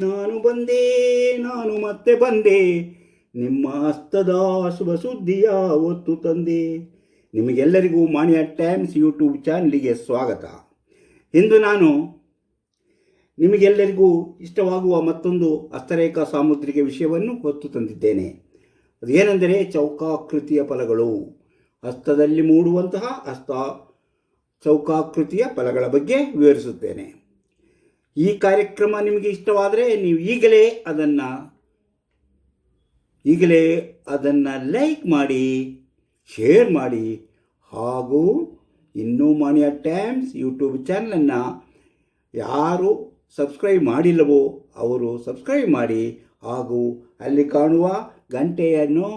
ನಾನು ಬಂದೆ, ನಾನು ಮತ್ತೆ ಬಂದೆ. ನಿಮ್ಮ ಹಸ್ತದ ಶುಭ ಸುದ್ದಿಯ ಒತ್ತು ತಂದೆ. ನಿಮಗೆಲ್ಲರಿಗೂ ಮಾನ್ಯ ಟೈಮ್ಸ್ ಯೂಟ್ಯೂಬ್ ಚಾನಲಿಗೆ ಸ್ವಾಗತ. ಇಂದು ನಾನು ನಿಮಗೆಲ್ಲರಿಗೂ ಇಷ್ಟವಾಗುವ ಮತ್ತೊಂದು ಹಸ್ತರೇಖಾ ಸಾಮುದ್ರಿಕ ವಿಷಯವನ್ನು ಹೊತ್ತು ತಂದಿದ್ದೇನೆ. ಅದೇನೆಂದರೆ ಚೌಕಾಕೃತಿಯ ಫಲಗಳು. ಹಸ್ತದಲ್ಲಿ ಮೂಡುವಂತಹ ಹಸ್ತ ಚೌಕಾಕೃತಿಯ ಫಲಗಳ ಬಗ್ಗೆ ವಿವರಿಸುತ್ತೇನೆ. ಈ ಕಾರ್ಯಕ್ರಮ ನಿಮಗೆ ಇಷ್ಟವಾದರೆ ನೀವು ಈಗಲೇ ಅದನ್ನು ಈಗಲೇ ಅದನ್ನು ಲೈಕ್ ಮಾಡಿ ಶೇರ್ ಮಾಡಿ, ಹಾಗೂ ಇನ್ನೂ ಮಾನ್ಯ ಟೈಮ್ಸ್ ಯೂಟ್ಯೂಬ್ ಚಾನಲನ್ನು ಯಾರು ಸಬ್ಸ್ಕ್ರೈಬ್ ಮಾಡಿಲ್ಲವೋ ಅವರು ಸಬ್ಸ್ಕ್ರೈಬ್ ಮಾಡಿ, ಹಾಗೂ ಅಲ್ಲಿ ಕಾಣುವ ಗಂಟೆಯನ್ನು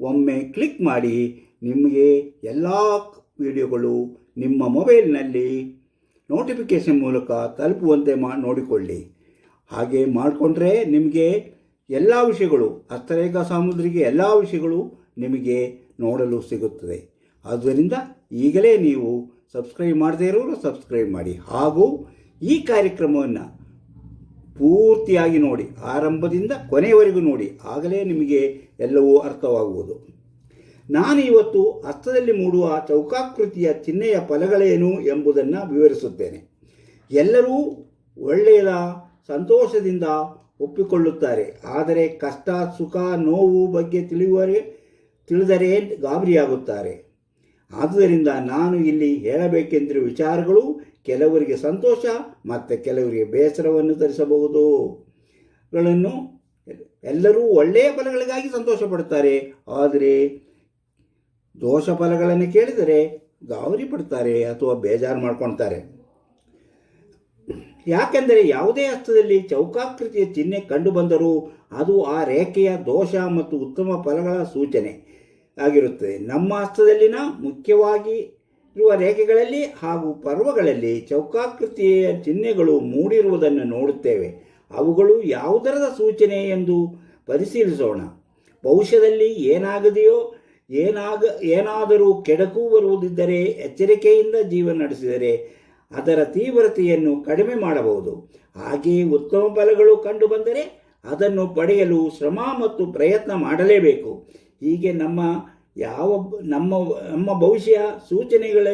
ಒಮ್ಮೆ ಕ್ಲಿಕ್ ಮಾಡಿ, ನಿಮಗೆ ಎಲ್ಲ ವಿಡಿಯೋಗಳು ನಿಮ್ಮ ಮೊಬೈಲ್ನಲ್ಲಿ ನೋಟಿಫಿಕೇಷನ್ ಮೂಲಕ ತಲುಪುವಂತೆ ಮಾ, ನೋಡಿಕೊಳ್ಳಿ. ಹಾಗೆ ಮಾಡಿಕೊಂಡ್ರೆ ನಿಮಗೆ ಎಲ್ಲ ವಿಷಯಗಳು, ಹಸ್ತರೇಖಾ ಸಾಮುದ್ರಿಗೆ ಎಲ್ಲ ವಿಷಯಗಳು ನಿಮಗೆ ನೋಡಲು ಸಿಗುತ್ತದೆ. ಆದ್ದರಿಂದ ಈಗಲೇ ನೀವು ಸಬ್ಸ್ಕ್ರೈಬ್ ಮಾಡದೇ ಇರೋರು ಸಬ್ಸ್ಕ್ರೈಬ್ ಮಾಡಿ. ಹಾಗೂ ಈ ಕಾರ್ಯಕ್ರಮವನ್ನು ಪೂರ್ತಿಯಾಗಿ ನೋಡಿ, ಆರಂಭದಿಂದ ಕೊನೆಯವರೆಗೂ ನೋಡಿ, ಆಗಲೇ ನಿಮಗೆ ಎಲ್ಲವೂ ಅರ್ಥವಾಗುವುದು. ನಾನು ಇವತ್ತು ಹಸ್ತದಲ್ಲಿ ಮೂಡುವ ಚೌಕಾಕೃತಿಯ ಚಿಹ್ನೆಯ ಫಲಗಳೇನು ಎಂಬುದನ್ನು ವಿವರಿಸುತ್ತೇನೆ. ಎಲ್ಲರೂ ಒಳ್ಳೆಯದ ಸಂತೋಷದಿಂದ ಒಪ್ಪಿಕೊಳ್ಳುತ್ತಾರೆ. ಆದರೆ ಕಷ್ಟ, ಸುಖ, ನೋವು ಬಗ್ಗೆ ತಿಳಿಯುವರೆ, ತಿಳಿದರೆ ಗಾಬರಿಯಾಗುತ್ತಾರೆ. ಆದುದರಿಂದ ನಾನು ಇಲ್ಲಿ ಹೇಳಬೇಕೆಂದಿರುವ ವಿಚಾರಗಳು ಕೆಲವರಿಗೆ ಸಂತೋಷ ಮತ್ತು ಕೆಲವರಿಗೆ ಬೇಸರವನ್ನು ತರಿಸಬಹುದು. ಗಳನ್ನು ಎಲ್ಲರೂ ಒಳ್ಳೆಯ ಫಲಗಳಿಗಾಗಿ ಸಂತೋಷ ಪಡುತ್ತಾರೆ ಆದರೆ ದೋಷ ಫಲಗಳನ್ನು ಕೇಳಿದರೆ ಗಾಬರಿ ಪಡ್ತಾರೆ ಅಥವಾ ಬೇಜಾರು ಮಾಡ್ಕೊಳ್ತಾರೆ. ಯಾಕೆಂದರೆ ಯಾವುದೇ ಹಸ್ತದಲ್ಲಿ ಚೌಕಾಕೃತಿಯ ಚಿಹ್ನೆ ಕಂಡುಬಂದರೂ ಅದು ಆ ರೇಖೆಯ ದೋಷ ಮತ್ತು ಉತ್ತಮ ಫಲಗಳ ಸೂಚನೆ ಆಗಿರುತ್ತದೆ. ನಮ್ಮ ಹಸ್ತದಲ್ಲಿನ ಮುಖ್ಯವಾಗಿ ಇರುವ ರೇಖೆಗಳಲ್ಲಿ ಹಾಗೂ ಪರ್ವಗಳಲ್ಲಿ ಚೌಕಾಕೃತಿಯ ಚಿಹ್ನೆಗಳು ಮೂಡಿರುವುದನ್ನು ನೋಡುತ್ತೇವೆ. ಅವುಗಳು ಯಾವುದರದ ಸೂಚನೆ ಎಂದು ಪರಿಶೀಲಿಸೋಣ. ಭವಿಷ್ಯದಲ್ಲಿ ಏನಾಗದೆಯೋ ಏನಾಗ, ಏನಾದರೂ ಕೆಡಕು ಬರುವುದಿದ್ದರೆ ಎಚ್ಚರಿಕೆಯಿಂದ ಜೀವನ ನಡೆಸಿದರೆ ಅದರ ತೀವ್ರತೆಯನ್ನು ಕಡಿಮೆ ಮಾಡಬಹುದು. ಹಾಗೆಯೇ ಉತ್ತಮ ಫಲಗಳು ಕಂಡುಬಂದರೆ ಅದನ್ನು ಪಡೆಯಲು ಶ್ರಮ ಮತ್ತು ಪ್ರಯತ್ನ ಮಾಡಲೇಬೇಕು. ಹೀಗೆ ನಮ್ಮ ಯಾವ, ನಮ್ಮ ನಮ್ಮ ಭವಿಷ್ಯ ಸೂಚನೆಗಳ,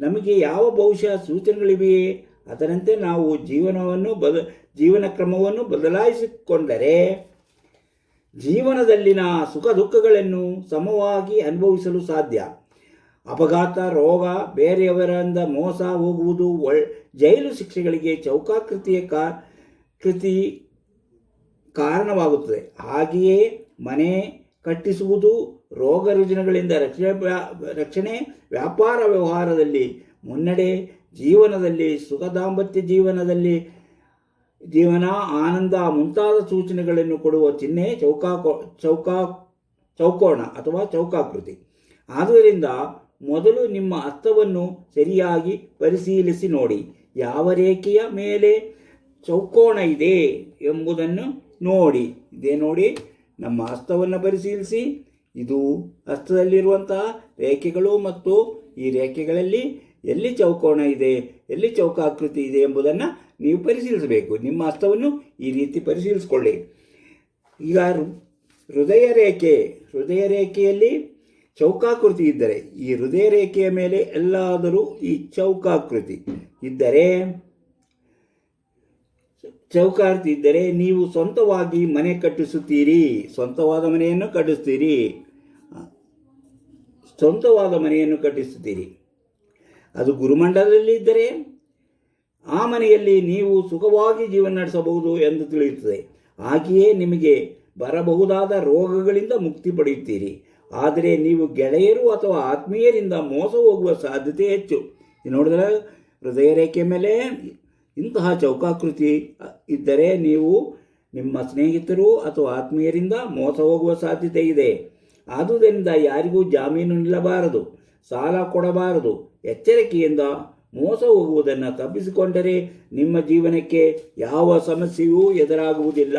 ನಮಗೆ ಯಾವ ಭವಿಷ್ಯ ಸೂಚನೆಗಳಿವೆಯೇ ಅದರಂತೆ ನಾವು ಜೀವನವನ್ನು ಬದ, ಜೀವನ ಕ್ರಮವನ್ನು ಬದಲಾಯಿಸಿಕೊಂಡರೆ ಜೀವನದಲ್ಲಿನ ಸುಖ ದುಃಖಗಳನ್ನು ಸಮವಾಗಿ ಅನುಭವಿಸಲು ಸಾಧ್ಯ. ಅಪಘಾತ, ರೋಗ, ಬೇರೆಯವರಿಂದ ಮೋಸ ಹೋಗುವುದು ಒಳ್, ಜೈಲು ಶಿಕ್ಷೆಗಳಿಗೆ ಚೌಕಾಕೃತಿಯ ಕೃತಿ ಕಾರಣವಾಗುತ್ತದೆ. ಹಾಗೆಯೇ ಮನೆ ಕಟ್ಟಿಸುವುದು, ರೋಗ ರುಜಿನಗಳಿಂದ ರಕ್ಷಣೆ ರಕ್ಷಣೆ, ವ್ಯಾಪಾರ ವ್ಯವಹಾರದಲ್ಲಿ ಮುನ್ನಡೆ, ಜೀವನದಲ್ಲಿ ಸುಖ ದಾಂಪತ್ಯ ಜೀವನದಲ್ಲಿ ಜೀವನ, ಆನಂದ, ಮುಂತಾದ ಸೂಚನೆಗಳನ್ನು ಕೊಡುವ ಚಿಹ್ನೆ ಚೌಕಾ ಚೌಕಾ, ಚೌಕೋಣ ಅಥವಾ ಚೌಕಾಕೃತಿ. ಆದ್ದರಿಂದ ಮೊದಲು ನಿಮ್ಮ ಅರ್ಥವನ್ನು ಸರಿಯಾಗಿ ಪರಿಶೀಲಿಸಿ ನೋಡಿ, ಯಾವ ರೇಖೆಯ ಮೇಲೆ ಚೌಕೋಣ ಇದೆ ಎಂಬುದನ್ನು ನೋಡಿ. ಇದೇ ನೋಡಿ, ನಮ್ಮ ಹಸ್ತವನ್ನು ಪರಿಶೀಲಿಸಿ. ಇದು ಹಸ್ತದಲ್ಲಿರುವಂತಹ ರೇಖೆಗಳು ಮತ್ತು ಈ ರೇಖೆಗಳಲ್ಲಿ ಎಲ್ಲಿ ಚೌಕೋಣ ಇದೆ, ಎಲ್ಲಿ ಚೌಕಾಕೃತಿ ಇದೆ ಎಂಬುದನ್ನು ನೀವು ಪರಿಶೀಲಿಸಬೇಕು. ನಿಮ್ಮ ಹಸ್ತವನ್ನು ಈ ರೀತಿ ಪರಿಶೀಲಿಸಿಕೊಳ್ಳಿ. ಈಗ ಹೃದಯ ರೇಖೆ, ಹೃದಯ ರೇಖೆಯಲ್ಲಿ ಚೌಕಾಕೃತಿ ಇದ್ದರೆ, ಈ ಹೃದಯ ರೇಖೆಯ ಮೇಲೆ ಎಲ್ಲಾದರೂ ಈ ಚೌಕಾಕೃತಿ ಇದ್ದರೆ ಚೌಕಾಕೃತಿ ಇದ್ದರೆ ನೀವು ಸ್ವಂತವಾಗಿ ಮನೆ ಕಟ್ಟಿಸುತ್ತೀರಿ. ಸ್ವಂತವಾದ ಮನೆಯನ್ನು ಕಟ್ಟಿಸ್ತೀರಿ ಸ್ವಂತವಾದ ಮನೆಯನ್ನು ಕಟ್ಟಿಸುತ್ತೀರಿ. ಅದು ಗುರುಮಂಡಲದಲ್ಲಿ ಇದ್ದರೆ ಆ ಮನೆಯಲ್ಲಿ ನೀವು ಸುಖವಾಗಿ ಜೀವನ ನಡೆಸಬಹುದು ಎಂದು ತಿಳಿಯುತ್ತದೆ. ಹಾಗೆಯೇ ನಿಮಗೆ ಬರಬಹುದಾದ ರೋಗಗಳಿಂದ ಮುಕ್ತಿ ಪಡೆಯುತ್ತೀರಿ. ಆದರೆ ನೀವು ಗೆಳೆಯರು ಅಥವಾ ಆತ್ಮೀಯರಿಂದ ಮೋಸ ಹೋಗುವ ಸಾಧ್ಯತೆ ಹೆಚ್ಚು. ನೋಡಿದ್ರೆ ಹೃದಯ ರೇಖೆ ಮೇಲೆ ಇಂತಹ ಚೌಕಾಕೃತಿ ಇದ್ದರೆ ನೀವು ನಿಮ್ಮ ಸ್ನೇಹಿತರು ಅಥವಾ ಆತ್ಮೀಯರಿಂದ ಮೋಸ ಹೋಗುವ ಸಾಧ್ಯತೆ ಇದೆ. ಆದುದರಿಂದ ಯಾರಿಗೂ ಜಾಮೀನು ನಿಲ್ಲಬಾರದು ಸಾಲ ಕೊಡಬಾರದು. ಎಚ್ಚರಿಕೆಯಿಂದ ಮೋಸ ಹೋಗುವುದನ್ನು ತಪ್ಪಿಸಿಕೊಂಡರೆ ನಿಮ್ಮ ಜೀವನಕ್ಕೆ ಯಾವ ಸಮಸ್ಯೆಯೂ ಎದುರಾಗುವುದಿಲ್ಲ.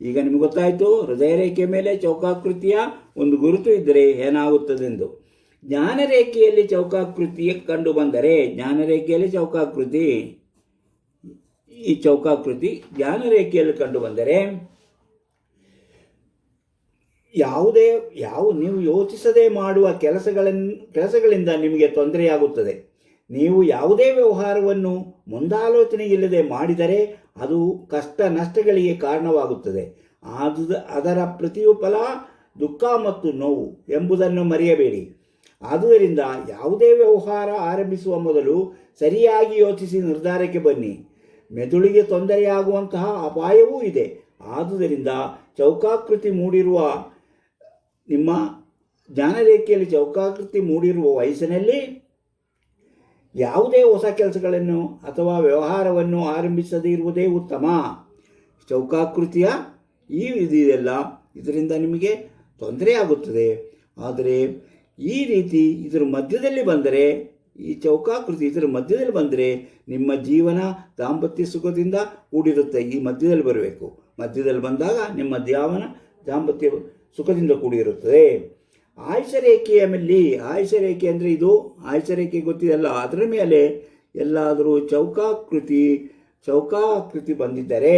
ಈಗ ನಿಮಗೆ ಗೊತ್ತಾಯಿತು, ಹೃದಯ ರೇಖೆ ಮೇಲೆ ಚೌಕಾಕೃತಿಯ ಒಂದು ಗುರುತು ಇದ್ದರೆ ಏನಾಗುತ್ತದೆಂದು. ಜ್ಞಾನರೇಖೆಯಲ್ಲಿ ಚೌಕಾಕೃತಿ ಕಂಡು ಬಂದರೆ ಜ್ಞಾನರೇಖೆಯಲ್ಲಿ ಚೌಕಾಕೃತಿ, ಈ ಚೌಕಾಕೃತಿ ಜ್ಞಾನ ರೇಖೆಯಲ್ಲಿ ಕಂಡು ಬಂದರೆ, ಯಾವುದೇ, ಯಾವ, ನೀವು ಯೋಚಿಸದೆ ಮಾಡುವ ಕೆಲಸಗಳನ್ನು ಕೆಲಸಗಳಿಂದ ನಿಮಗೆ ತೊಂದರೆಯಾಗುತ್ತದೆ. ನೀವು ಯಾವುದೇ ವ್ಯವಹಾರವನ್ನು ಮುಂದಾಲೋಚನೆ ಇಲ್ಲದೆ ಮಾಡಿದರೆ ಅದು ಕಷ್ಟ ನಷ್ಟಗಳಿಗೆ ಕಾರಣವಾಗುತ್ತದೆ. ಅದು ಅದರ ಪ್ರತಿಫಲ ದುಃಖ ಮತ್ತು ನೋವು ಎಂಬುದನ್ನು ಮರೆಯಬೇಡಿ. ಆದುದರಿಂದ ಯಾವುದೇ ವ್ಯವಹಾರ ಆರಂಭಿಸುವ ಮೊದಲು ಸರಿಯಾಗಿ ಯೋಚಿಸಿ ನಿರ್ಧಾರಕ್ಕೆ ಬನ್ನಿ. ಮೆದುಳಿಗೆ ತೊಂದರೆಯಾಗುವಂತಹ ಅಪಾಯವೂ ಇದೆ. ಆದುದರಿಂದ ಚೌಕಾಕೃತಿ ಮೂಡಿರುವ ನಿಮ್ಮ ಜ್ಞಾನರೇಖೆಯಲ್ಲಿ ಚೌಕಾಕೃತಿ ಮೂಡಿರುವ ವಯಸ್ಸಿನಲ್ಲಿ ಯಾವುದೇ ಹೊಸ ಕೆಲಸಗಳನ್ನು ಅಥವಾ ವ್ಯವಹಾರವನ್ನು ಆರಂಭಿಸದೇ ಇರುವುದೇ ಉತ್ತಮ. ಚೌಕಾಕೃತಿಯ ಈ ಇದೆಲ್ಲ ಇದರಿಂದ ನಿಮಗೆ ತೊಂದರೆ ಆಗುತ್ತದೆ. ಆದರೆ ಈ ರೀತಿ ಇದರ ಮಧ್ಯದಲ್ಲಿ ಬಂದರೆ, ಈ ಚೌಕಾಕೃತಿ ಇದರ ಮಧ್ಯದಲ್ಲಿ ಬಂದರೆ ನಿಮ್ಮ ಜೀವನ ದಾಂಪತ್ಯ ಸುಖದಿಂದ ಕೂಡಿರುತ್ತೆ. ಈ ಮಧ್ಯದಲ್ಲಿ ಬರಬೇಕು. ಮಧ್ಯದಲ್ಲಿ ಬಂದಾಗ ನಿಮ್ಮ ದ್ಯಾವನ ದಾಂಪತ್ಯ ಸುಖದಿಂದ ಕೂಡಿರುತ್ತದೆ. ಆಯುಷ ರೇಖೆಯ ಮೇಲೆ ಆಯುಷ ರೇಖೆ ಅಂದರೆ ಇದು ಆಯುಷ ರೇಖೆ ಗೊತ್ತಿದೆಯಲ್ಲ, ಅದರ ಮೇಲೆ ಎಲ್ಲಾದರೂ ಚೌಕಾಕೃತಿ ಚೌಕಾಕೃತಿ ಬಂದಿದ್ದರೆ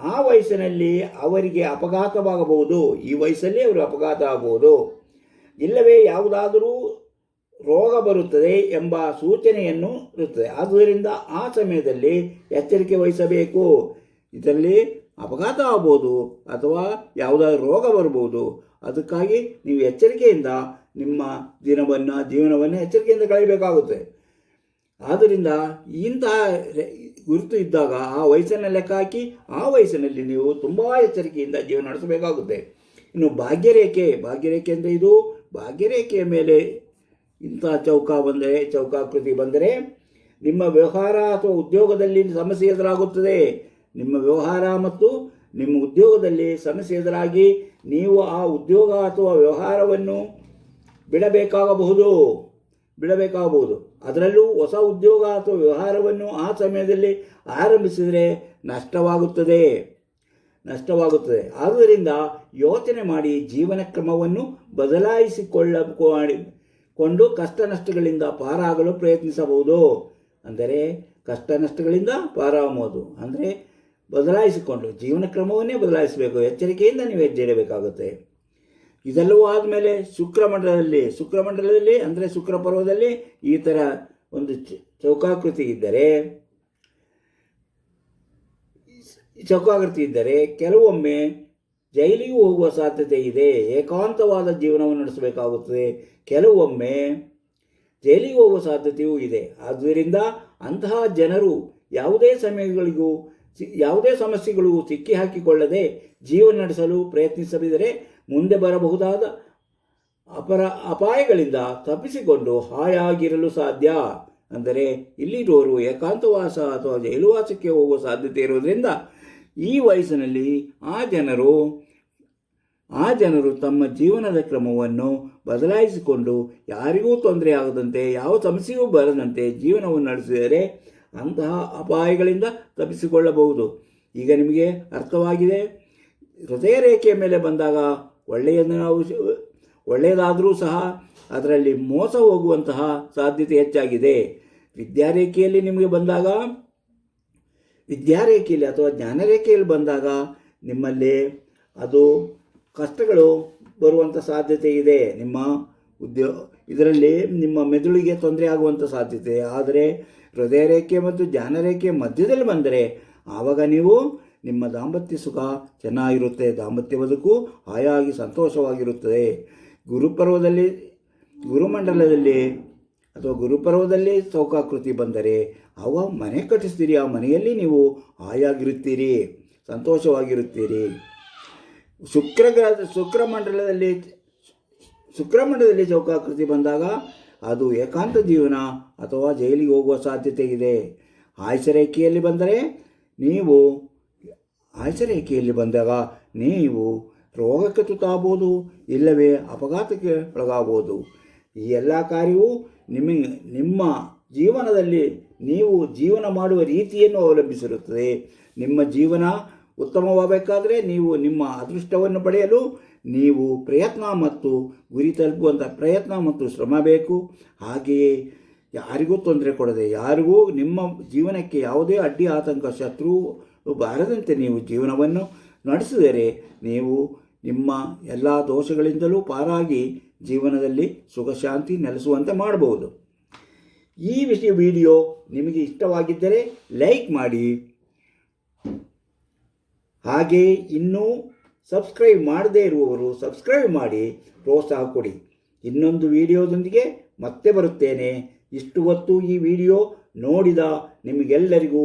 ಆ ವಯಸ್ಸಿನಲ್ಲಿ ಅವರಿಗೆ ಅಪಘಾತವಾಗಬಹುದು. ಈ ವಯಸ್ಸಲ್ಲಿ ಅವರು ಅಪಘಾತ ಆಗಬಹುದು ಇಲ್ಲವೇ ಯಾವುದಾದರೂ ರೋಗ ಬರುತ್ತದೆ ಎಂಬ ಸೂಚನೆಯನ್ನು ಇರುತ್ತದೆ. ಆದ್ದರಿಂದ ಆ ಸಮಯದಲ್ಲಿ ಎಚ್ಚರಿಕೆ ವಹಿಸಬೇಕು. ಇದರಲ್ಲಿ ಅಪಘಾತ ಆಗ್ಬೋದು ಅಥವಾ ಯಾವುದಾದ್ರೂ ರೋಗ ಬರ್ಬೋದು. ಅದಕ್ಕಾಗಿ ನೀವು ಎಚ್ಚರಿಕೆಯಿಂದ ನಿಮ್ಮ ದಿನವನ್ನು, ಜೀವನವನ್ನು ಎಚ್ಚರಿಕೆಯಿಂದ ಕಳೆಯಬೇಕಾಗುತ್ತೆ ಆದ್ದರಿಂದ ಇಂತಹ ಗುರುತು ಇದ್ದಾಗ ಆ ವಯಸ್ಸನ್ನು ಲೆಕ್ಕ ಹಾಕಿ ಆ ವಯಸ್ಸಿನಲ್ಲಿ ನೀವು ತುಂಬ ಎಚ್ಚರಿಕೆಯಿಂದ ಜೀವನ ನಡೆಸಬೇಕಾಗುತ್ತೆ. ಇನ್ನು ಭಾಗ್ಯರೇಖೆ ಭಾಗ್ಯರೇಖೆ ಅಂದರೆ ಇದು. ಭಾಗ್ಯರೇಖೆಯ ಮೇಲೆ ಇಂಥ ಚೌಕ ಬಂದರೆ, ಚೌಕಾಕೃತಿ ಬಂದರೆ ನಿಮ್ಮ ವ್ಯವಹಾರ ಅಥವಾ ಉದ್ಯೋಗದಲ್ಲಿ ಸಮಸ್ಯೆ ಎದುರಾಗುತ್ತದೆ. ನಿಮ್ಮ ವ್ಯವಹಾರ ಮತ್ತು ನಿಮ್ಮ ಉದ್ಯೋಗದಲ್ಲಿ ಸಮಸ್ಯೆ ಎದುರಾಗಿ ನೀವು ಆ ಉದ್ಯೋಗ ಅಥವಾ ವ್ಯವಹಾರವನ್ನು ಬಿಡಬೇಕಾಗಬಹುದು. ಬಿಡಬೇಕಾಗಬಹುದು. ಅದರಲ್ಲೂ ಹೊಸ ಉದ್ಯೋಗ ಅಥವಾ ವ್ಯವಹಾರವನ್ನು ಆ ಸಮಯದಲ್ಲಿ ಆರಂಭಿಸಿದರೆ ನಷ್ಟವಾಗುತ್ತದೆ. ನಷ್ಟವಾಗುತ್ತದೆ. ಆದ್ದರಿಂದ ಯೋಚನೆ ಮಾಡಿ ಜೀವನ ಕ್ರಮವನ್ನು ಬದಲಾಯಿಸಿಕೊಳ್ಳ ಕೊಂಡು ಕಷ್ಟ ನಷ್ಟಗಳಿಂದ ಪಾರಾಗಲು ಪ್ರಯತ್ನಿಸಬಹುದು. ಅಂದರೆ ಕಷ್ಟ ನಷ್ಟಗಳಿಂದ ಪಾರಾಗಬಹುದು. ಅಂದರೆ ಬದಲಾಯಿಸಿಕೊಂಡು ಜೀವನ ಕ್ರಮವನ್ನೇ ಬದಲಾಯಿಸಬೇಕು. ಎಚ್ಚರಿಕೆಯಿಂದ ನೀವು ಹೆಜ್ಜೆ ಇದೆಲ್ಲವೂ ಆದಮೇಲೆ ಶುಕ್ರಮಂಡಲದಲ್ಲಿ ಶುಕ್ರಮಂಡಲದಲ್ಲಿ ಅಂದರೆ ಶುಕ್ರ ಪರ್ವದಲ್ಲಿ ಈ ಥರ ಒಂದು ಚೌಕಾಕೃತಿ ಇದ್ದರೆ ಚೌಕಾಕೃತಿ ಇದ್ದರೆ ಕೆಲವೊಮ್ಮೆ ಜೈಲಿಗೂ ಹೋಗುವ ಸಾಧ್ಯತೆ ಇದೆ. ಏಕಾಂತವಾದ ಜೀವನವನ್ನು ನಡೆಸಬೇಕಾಗುತ್ತದೆ. ಕೆಲವೊಮ್ಮೆ ಜೈಲಿಗೆ ಹೋಗುವ ಸಾಧ್ಯತೆಯೂ ಇದೆ. ಆದ್ದರಿಂದ ಅಂತಹ ಜನರು ಯಾವುದೇ ಸಮಯಗಳಿಗೂ ಯಾವುದೇ ಸಮಸ್ಯೆಗಳು ಸಿಕ್ಕಿ ಹಾಕಿಕೊಳ್ಳದೆ ಜೀವನ ನಡೆಸಲು ಪ್ರಯತ್ನಿಸದಿದ್ದರೆ ಮುಂದೆ ಬರಬಹುದಾದ ಅಪರ ಅಪಾಯಗಳಿಂದ ತಪ್ಪಿಸಿಕೊಂಡು ಹಾಯಾಗಿರಲು ಸಾಧ್ಯ. ಅಂದರೆ ಇಲ್ಲಿರುವವರು ಏಕಾಂತವಾಸ ಅಥವಾ ಜೈಲುವಾಸಕ್ಕೆ ಹೋಗುವ ಸಾಧ್ಯತೆ ಇರುವುದರಿಂದ ಈ ವಯಸ್ಸಿನಲ್ಲಿ ಆ ಜನರು ಆ ಜನರು ತಮ್ಮ ಜೀವನದ ಕ್ರಮವನ್ನು ಬದಲಾಯಿಸಿಕೊಂಡು ಯಾರಿಗೂ ತೊಂದರೆ ಆಗದಂತೆ, ಯಾವ ಸಮಸ್ಯೆಯೂ ಬರದಂತೆ ಜೀವನವನ್ನು ನಡೆಸಿದರೆ ಅಂತಹ ಅಪಾಯಗಳಿಂದ ತಪ್ಪಿಸಿಕೊಳ್ಳಬಹುದು. ಈಗ ನಿಮಗೆ ಅರ್ಥವಾಗಿದೆ. ಹೃದಯ ರೇಖೆಯ ಮೇಲೆ ಬಂದಾಗ ಒಳ್ಳೆಯದನ್ನು ನಾವು ಒಳ್ಳೆಯದಾದರೂ ಸಹ ಅದರಲ್ಲಿ ಮೋಸ ಹೋಗುವಂತಹ ಸಾಧ್ಯತೆ ಹೆಚ್ಚಾಗಿದೆ. ವಿದ್ಯಾರೇಖೆಯಲ್ಲಿ ನಿಮಗೆ ಬಂದಾಗ, ವಿದ್ಯಾರೇಖೆಯಲ್ಲಿ ಅಥವಾ ಜ್ಞಾನರೇಖೆಯಲ್ಲಿ ಬಂದಾಗ ನಿಮ್ಮಲ್ಲಿ ಅದು ಕಷ್ಟಗಳು ಬರುವಂಥ ಸಾಧ್ಯತೆ ಇದೆ. ನಿಮ್ಮ ಉದ್ಯೋಗ ಇದರಲ್ಲಿ ನಿಮ್ಮ ಮೆದುಳಿಗೆ ತೊಂದರೆ ಆಗುವಂಥ ಸಾಧ್ಯತೆ. ಆದರೆ ಹೃದಯ ರೇಖೆ ಮತ್ತು ಜ್ಞಾನರೇಖೆ ಮಧ್ಯದಲ್ಲಿ ಬಂದರೆ ಆವಾಗ ನೀವು ನಿಮ್ಮ ದಾಂಪತ್ಯ ಸುಖ ಚೆನ್ನಾಗಿರುತ್ತೆ. ದಾಂಪತ್ಯ ಬದುಕು ಹಾಯಾಗಿ ಸಂತೋಷವಾಗಿರುತ್ತದೆ. ಗುರುಪರ್ವದಲ್ಲಿ, ಗುರುಮಂಡಲದಲ್ಲಿ ಅಥವಾ ಗುರುಪರ್ವದಲ್ಲಿ ಚೌಕಾಕೃತಿ ಬಂದರೆ ಅವ ಮನೆ ಕಟ್ಟಿಸ್ತೀರಿ. ಆ ಮನೆಯಲ್ಲಿ ನೀವು ಹಾಯಾಗಿರುತ್ತೀರಿ, ಸಂತೋಷವಾಗಿರುತ್ತೀರಿ. ಶುಕ್ರಗ್ರಹ, ಶುಕ್ರಮಂಡಲದಲ್ಲಿ ಶುಕ್ರ ಮಂಡಲದಲ್ಲಿ ಶುಕ್ರಮಂಡಲದಲ್ಲಿ ಚೌಕಾಕೃತಿ ಬಂದಾಗ ಅದು ಏಕಾಂತ ಜೀವನ ಅಥವಾ ಜೈಲಿಗೆ ಹೋಗುವ ಸಾಧ್ಯತೆ ಇದೆ. ಆಯ್ಸರೇಖೆಯಲ್ಲಿ ಬಂದರೆ ನೀವು ಆಯ್ಸರೇಖೆಯಲ್ಲಿ ಬಂದಾಗ ನೀವು ರೋಗಕ್ಕೆ ತುತ್ತಾಗ್ಬೋದು ಇಲ್ಲವೇ ಅಪಘಾತಕ್ಕೆ ಒಳಗಾಗಬಹುದು. ಈ ಎಲ್ಲ ಕಾರ್ಯವು ನಿಮ್ಮ ನಿಮ್ಮ ಜೀವನದಲ್ಲಿ ನೀವು ಜೀವನ ಮಾಡುವ ರೀತಿಯನ್ನು ಅವಲಂಬಿಸಿರುತ್ತದೆ. ನಿಮ್ಮ ಜೀವನ ಉತ್ತಮವಾಗಬೇಕಾದರೆ ನೀವು ನಿಮ್ಮ ಅದೃಷ್ಟವನ್ನು ಪಡೆಯಲು ನೀವು ಪ್ರಯತ್ನ ಮತ್ತು ಗುರಿ ತಲುಪುವಂಥ ಪ್ರಯತ್ನ ಮತ್ತು ಶ್ರಮ ಬೇಕು. ಹಾಗೆಯೇ ಯಾರಿಗೂ ತೊಂದರೆ ಕೊಡದೆ, ಯಾರಿಗೂ ನಿಮ್ಮ ಜೀವನಕ್ಕೆ ಯಾವುದೇ ಅಡ್ಡಿ, ಆತಂಕ, ಶತ್ರು ಬಾರದಂತೆ ನೀವು ಜೀವನವನ್ನು ನಡೆಸಿದರೆ ನೀವು ನಿಮ್ಮ ಎಲ್ಲ ದೋಷಗಳಿಂದಲೂ ಪಾರಾಗಿ ಜೀವನದಲ್ಲಿ ಸುಖ, ಶಾಂತಿ ನೆಲೆಸುವಂತೆ ಮಾಡಬಹುದು. ಈ ವಿಷಯ ವಿಡಿಯೋ ನಿಮಗೆ ಇಷ್ಟವಾಗಿದ್ದರೆ ಲೈಕ್ ಮಾಡಿ. ಹಾಗೆ ಇನ್ನೂ ಸಬ್ಸ್ಕ್ರೈಬ್ ಮಾಡದೇ ಇರುವವರು ಸಬ್ಸ್ಕ್ರೈಬ್ ಮಾಡಿ ಪ್ರೋತ್ಸಾಹ ಕೊಡಿ. ಇನ್ನೊಂದು ವಿಡಿಯೋದೊಂದಿಗೆ ಮತ್ತೆ ಬರುತ್ತೇನೆ. ಇಷ್ಟು ಹೊತ್ತು ಈ ವಿಡಿಯೋ ನೋಡಿದ ನಿಮಗೆಲ್ಲರಿಗೂ